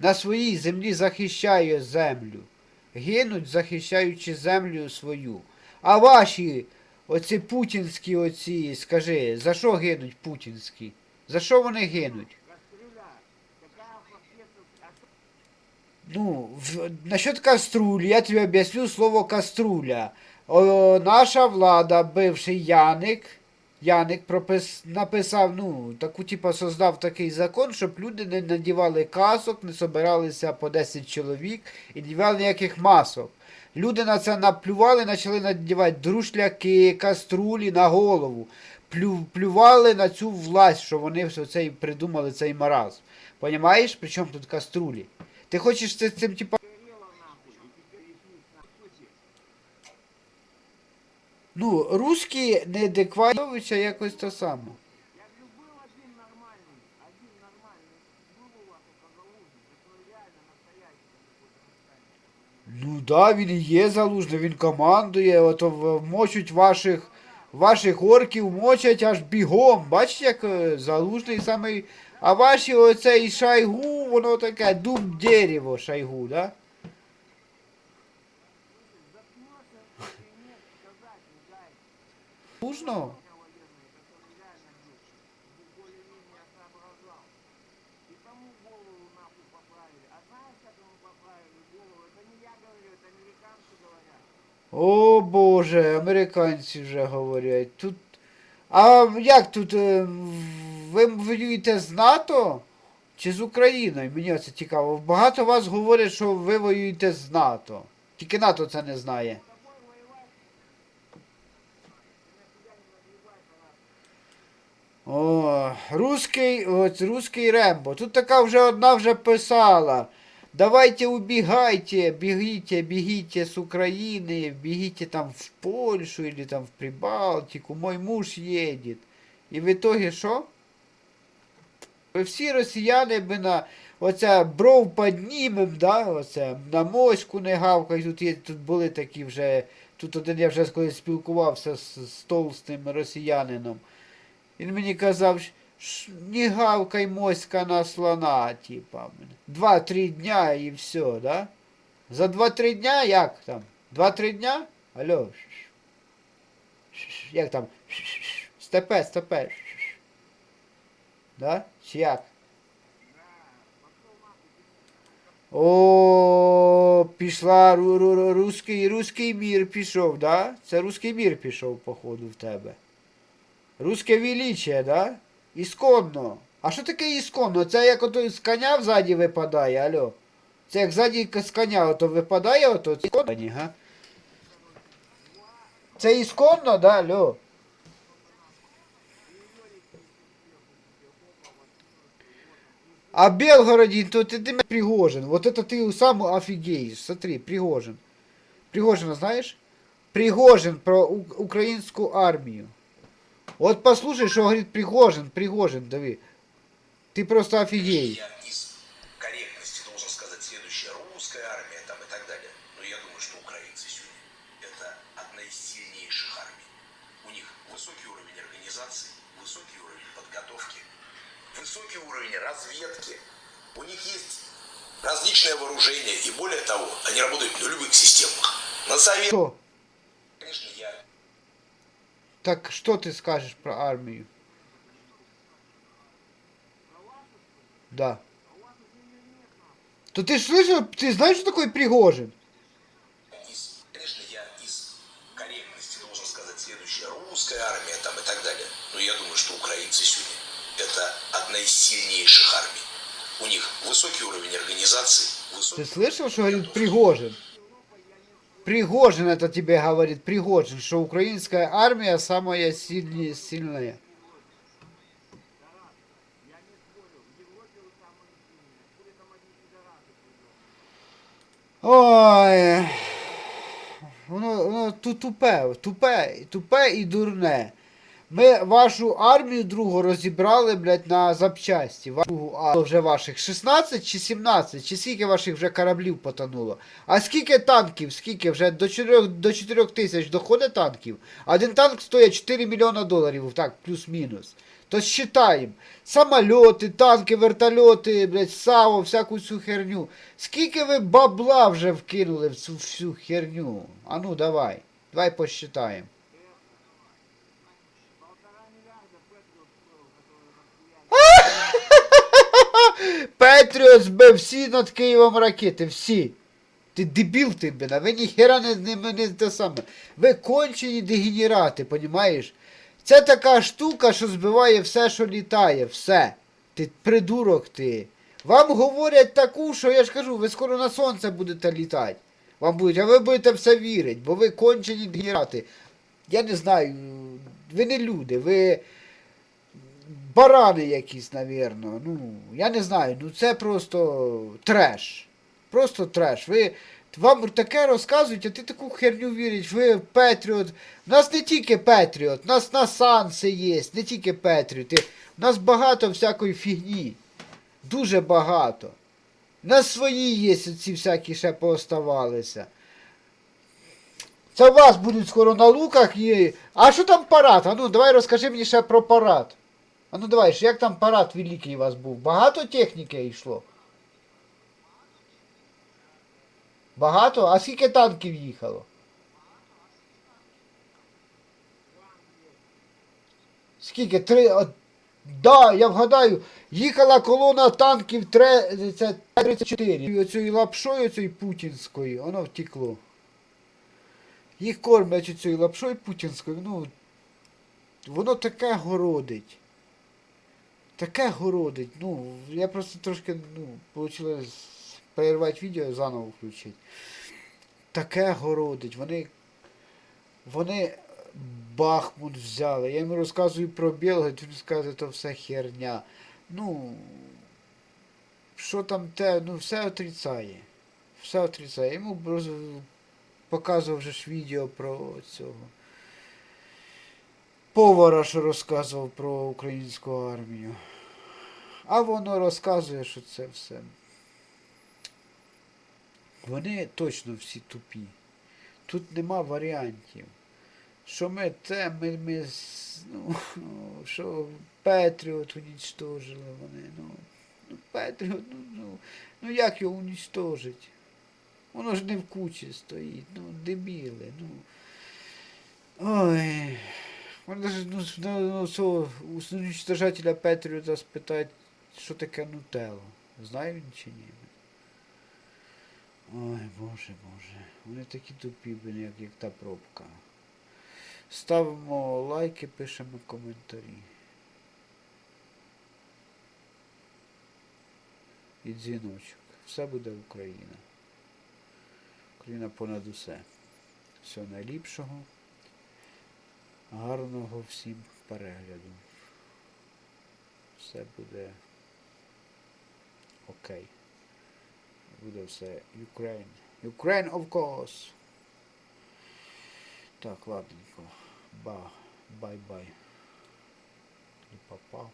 на своїй землі захищає землю. Гинуть, захищаючи землю свою. А ваші, оці путінські оці, скажи, за що гинуть путінські? За що вони гинуть? Ну, в, насчет каструлі, я тобі об'ясню слово каструля. О, наша влада, бивший Яник, Яник пропис, написав, ну, таку, типа, создав такий закон, щоб люди не надівали касок, не собиралися по 10 чоловік і надівали ніяких масок. Люди на це наплювали, почали надівати друшляки, каструлі на голову. Плю, плювали на цю власть, що вони все цей придумали цей маразм. Понімаєш, при чому тут каструлі? Ти хочеш це цим типа. Ну, русські неадекватовича якось то саме. Я говорю, был один нормальный, один нормальный, был у вас у Козалуги, такой реально настоящий какой-то настоящий. Ну да, він і є залужний, він командує, ото в- мочуть ваших, ваших орків, мочать аж бігом. Бачите, як е, залужний самий. А ваші оцей шайгу, воно таке дуб дерево шайгу, да? Говорят. О Боже, американці вже говорять. Тут. А як тут? е, Ви воюєте з НАТО чи з Україною? Мені це цікаво. Багато вас говорять, що ви воюєте з НАТО. Тільки НАТО це не знає. О, русський, от русський Рембо. Тут така вже одна вже писала. Давайте убегайте, бегите, бегите с Украины, бегите там в Польшу или там в Прибалтику, мой муж едет. І в итоге що? Всі росіяни би на оце бров піднімем, да, оце, на моську не гавкай, тут є, тут були такі вже, тут один я вже колись спілкувався з, з толстим росіянином. Він мені казав, «Ш- не гавкай моська на слона, типа. Два-три дня і все, да? За два-три дня як там? Два-три дня? Алло. Як там? Степе, степе. Да? Чи як? О, пішла ру- ру- ру- мір пішов, да? Це руський мір пішов, походу, в тебе. Руське величие, да? Ісконно. А що таке ісконно? Це як ото з коня взаді випадає, алло. Це як ззаді к- з коня ото випадає, ото це ісконно, га? Це ісконно, да, алло? А Белгороде, то ты, ты Пригожин. Вот это ты сам офигеешь. Смотри, Пригожин. Пригожина знаешь? Пригожин про у- украинскую армию. Вот послушай, что говорит Пригожин, Пригожин, Дави. Ты просто офигеешь. Я из корректности должен сказать следующее. Русская армия там и так далее. Но я думаю, что украинцы сегодня это одна из сильнейших армий. У них высокий уровень организации, высокий уровень подготовки, высокий уровень разведки. У них есть различное вооружение. И более того, они работают на любых системах. На совет, Так что ты скажешь про армию? Да. То ты слышал, ты знаешь, что такое Пригожин? из, конечно, я из корректности должен сказать следующее. Русская армия там и так далее. Но я думаю, что украинцы сегодня это одна из сильнейших армий. У них высокий уровень организации, высокий Ты слышал, что говорит Пригожин? Пригожин это тебе говорит, Пригожин, что украинская армия самая сильная. сильная. Ой. Воно, воно ту- тупе, тупе, тупе і дурне. Ми вашу армію другу розібрали, блядь, на запчасті. Вашу а, вже ваших 16 чи 17, чи скільки ваших вже кораблів потонуло. А скільки танків, скільки вже до 4, до 4 тисяч доходить танків? Один танк стоїть 4 мільйона доларів, так, плюс-мінус. То считаємо. Самольоти, танки, вертольоти, блядь, САВО, всяку цю херню. Скільки ви бабла вже вкинули в цю всю херню? А ну давай. Давай посчитаємо. Петріот збив всі над Києвом ракети, всі. Ти дебіл ти, бля, ви ніхера не, не, не те саме. Ви кончені дегенерати, понімаєш? Це така штука, що збиває все, що літає, все. Ти придурок ти. Вам говорять таку, що я ж кажу, ви скоро на сонце будете літати. Вам будуть, а ви будете все вірити, бо ви кончені дегенерати. Я не знаю, ви не люди, ви барани якісь, навірно. Ну, я не знаю, ну це просто треш. Просто треш. Ви, вам таке розказують, а ти таку херню віриш. Ви Петріот. У нас не тільки Петріот, у нас на Санси є, не тільки Петріот. У нас багато всякої фігні. Дуже багато. У нас свої є ці всякі ще пооставалися. Це у вас будуть скоро на луках і. А що там парад? А ну давай розкажи мені ще про парад. А ну давай, ж, як там парад великий у вас був? Багато техніки йшло? Багато? А скільки танків їхало? Скільки? Три. Да, я вгадаю, їхала колона танків тре, це 34. І оцією лапшою, цією путінською, воно втекло. Їх кормлять цією лапшою путінською, ну. Воно таке городить. Таке городить. Ну, я просто трошки, ну, вийшло перервати відео, заново включити. Таке городить. Вони. Вони Бахмут взяли. Я йому розказую про Білгород, він скаже, то все херня. Ну. Що там те, ну все отрицає. Все отрицає. Йому показував вже ж відео про цього. Повара, що розказував про українську армію. А воно розказує, що це все. Вони точно всі тупі. Тут нема варіантів. Що ми те, ми, ми ну, що Петріот унічтожили вони. Ну, ну Петріот, ну, ну, ну як його унічтожить? Воно ж не в кучі стоїть, ну, дебіли, ну. Ой. Даже ну, ну, ну, цього уничтожателя Петріота спитають, що таке нутелло. Знає він чи ні? Ой, боже, боже. Вони такі тупі, як, як та пробка. Ставимо лайки, пишемо коментарі. І дзвіночок. Все буде Україна. Україна понад усе. Всього найліпшого. Гарного всім перегляду. Все буде окей. Буде все Ukraine. Ukraine, of course. Так, ладненько. Ба. Бай-бай. Не попав.